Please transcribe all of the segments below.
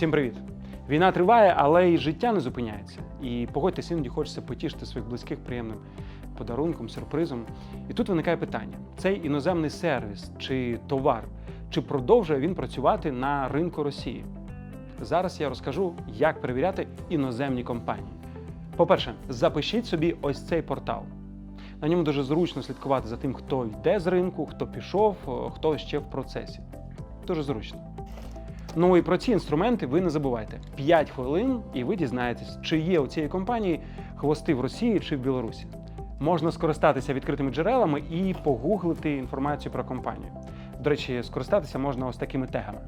Всім привіт! Війна триває, але і життя не зупиняється. І погодьтесь, іноді хочеться потішити своїх близьких приємним подарунком, сюрпризом. І тут виникає питання: цей іноземний сервіс чи товар, чи продовжує він працювати на ринку Росії? Зараз я розкажу, як перевіряти іноземні компанії. По-перше, запишіть собі ось цей портал. На ньому дуже зручно слідкувати за тим, хто йде з ринку, хто пішов, хто ще в процесі. Дуже зручно. Ну і про ці інструменти ви не забувайте. 5 хвилин, і ви дізнаєтесь, чи є у цієї компанії хвости в Росії чи в Білорусі. Можна скористатися відкритими джерелами і погуглити інформацію про компанію. До речі, скористатися можна ось такими тегами.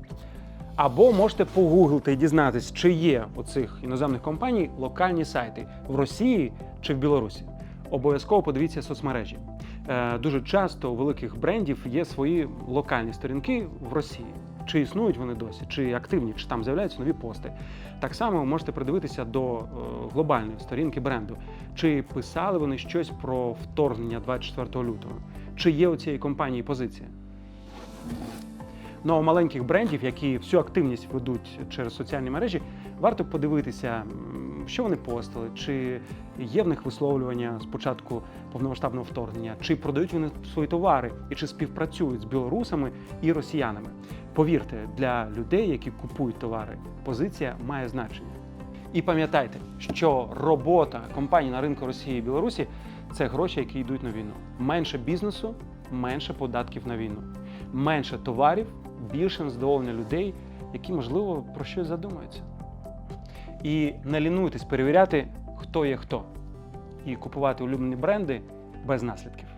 Або можете погуглити і дізнатись, чи є у цих іноземних компаній локальні сайти в Росії чи в Білорусі. Обов'язково подивіться соцмережі. Е, Дуже часто у великих брендів є свої локальні сторінки в Росії. Чи існують вони досі, чи активні, чи там з'являються нові пости. Так само ви можете придивитися до е, глобальної сторінки бренду, чи писали вони щось про вторгнення 24 лютого, чи є у цієї компанії позиція. Ну а у маленьких брендів, які всю активність ведуть через соціальні мережі, варто подивитися, що вони постили, чи є в них висловлювання з початку повномасштабного вторгнення, чи продають вони свої товари, і чи співпрацюють з білорусами і росіянами. Повірте, для людей, які купують товари, позиція має значення. І пам'ятайте, що робота компаній на ринку Росії і Білорусі це гроші, які йдуть на війну. Менше бізнесу, менше податків на війну, менше товарів, більше задоволення людей, які, можливо, про щось задумаються. І не лінуйтесь перевіряти, хто є хто, і купувати улюблені бренди без наслідків.